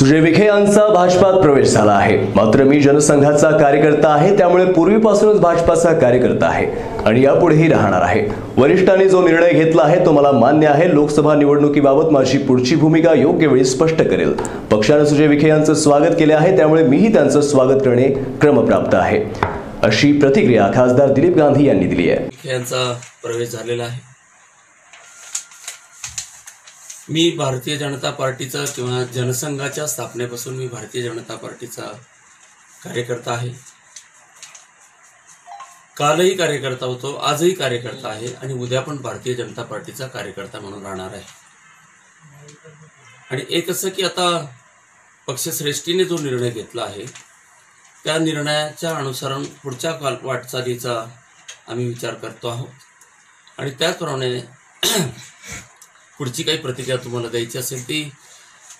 सुजय विखे यांचा भाजपात प्रवेश झाला आहे. मात्र मी जनसंघाचा कार्यकर्ता आहे त्यामुळे पूर्वीपासूनच भाजपाचा कार्यकर्ता आहे आणि यापुढेही राहणार आहे. वरिष्ठांनी जो निर्णय घेतला आहे तो मला मान्य आहे. लोकसभा निवडणुकीबाबत माझी पुढची भूमिका योग्य वेळी स्पष्ट करेल. पक्षाने सुजय विखे यांचं स्वागत केले आहे त्यामुळे मीही त्यांचं स्वागत करणे क्रमप्राप्त आहे. अशी प्रतिक्रिया खासदार दिलीप गांधी यांनी दिली आहे. यांचा प्रवेश झालेला आहे. मी भारतीय जनता पार्टीचा किंवा जनसंघाच्या स्थापनेपासून मी भारतीय जनता पार्टीचा कार्यकर्ता आहे. कालही कार्यकर्ता होतो आजही कार्यकर्ता आहे आणि उद्या पण भारतीय जनता पार्टीचा कार्यकर्ता म्हणून राहणार आहे. आणि एक असं की आता पक्षश्रेष्ठीने जो निर्णय घेतला आहे त्या निर्णयाच्या अनुसरण पुढच्या काल वाटचालीचा आम्ही विचार करतो आहोत. आणि त्याचप्रमाणे पुढची काही प्रतिक्रिया तुम्हाला द्यायची असेल ती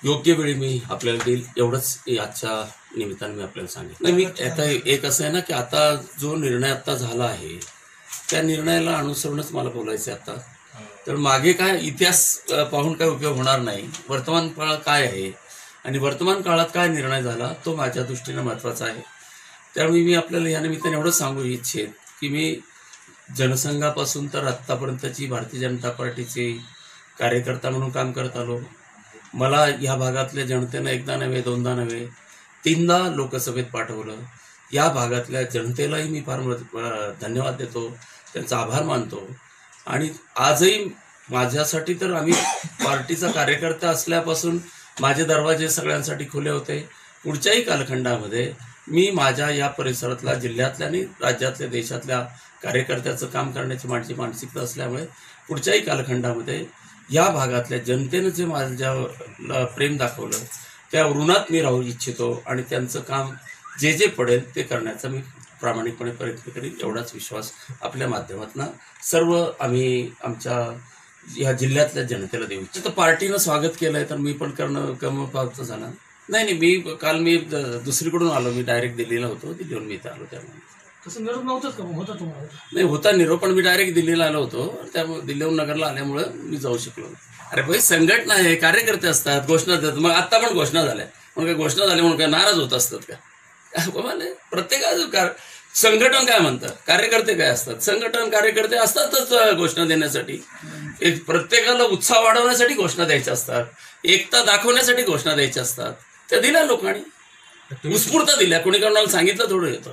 योग्य वेळी मी आपल्याला देईल एवढंच आजच्या निमित्ताने मी आपल्याला सांगेन. नाही मी आता एक असं आहे ना की आता जो निर्णय आता झाला आहे त्या निर्णयाला अनुसरूनच मला बोलायचं आहे आता. तर मागे काय इतिहास पाहून काय उपयोग होणार नाही. वर्तमान काळ काय आहे आणि वर्तमान काळात काय निर्णय झाला तो माझ्या दृष्टीनं महत्त्वाचा आहे. त्यामुळे मी आपल्याला या निमित्ताने एवढंच सांगू इच्छित की मी जनसंघापासून तर आत्तापर्यंतची भारतीय जनता पार्टीची कार्यकर्ता म्हणून काम करत आलो. मला ह्या भागातल्या जनतेनं एकदा नव्हे दोनदा नव्हे तीनदा लोकसभेत पाठवलं. या भागातल्या जनतेलाही मी फार धन्यवाद देतो. त्यांचा आभार मानतो. आणि आजही माझ्यासाठी तर आम्ही पार्टीचा कार्यकर्ता असल्यापासून माझे दरवाजे सगळ्यांसाठी खुले होते. पुढच्याही कालखंडामध्ये मी माझ्या या परिसरातल्या जिल्ह्यातल्या आणि राज्यातल्या देशातल्या कार्यकर्त्याचं काम करण्याची माझी मानसिकता असल्यामुळे पुढच्याही कालखंडामध्ये या भागातल्या जनतेनं जे माझ्या प्रेम दाखवलं त्या ऋणात मी राहू इच्छितो आणि त्यांचं काम जे जे पडेल ते करण्याचा मी प्रामाणिकपणे प्रयत्न करीन. एवढाच विश्वास आपल्या माध्यमातून सर्व आम्ही आमच्या या जिल्ह्यातल्या जनतेला देऊ इच्छितो. तर पार्टीनं स्वागत केलं आहे तर मी पण करणं कम पावचं झालं. नाही नाही मी काल मी द- दुसरीकडून आलो. मी डायरेक्ट दिल्लीला होतो दिल्लीहून मी इथं आलो त्यामुळे. तसं निरोप नव्हतंच का मग होता तुम्हाला? नाही होता निरोप पण मी डायरेक्ट दिल्लीला आलो होतो. त्यामुळे दिल्लीहून नगरला आल्यामुळे मी जाऊ शकलो. अरे भाई संघटना आहे कार्यकर्ते असतात घोषणा देतात. मग आता पण घोषणा झाल्या. मग काय घोषणा झाल्या म्हणून काय नाराज होत असतात का? बाबा प्रत्येकाचं कार संघटन काय म्हणतं? कार्यकर्ते काय असतात? संघटन कार्यकर्ते असतातच घोषणा देण्यासाठी. एक प्रत्येकाला उत्साह वाढवण्यासाठी घोषणा द्यायच्या असतात. एकता दाखवण्यासाठी घोषणा द्यायच्या असतात. त्या दिल्या लोकांनी. उत्स्फूर्त दिल्या. कोणी कोणाला सांगितलं थोडं येतं.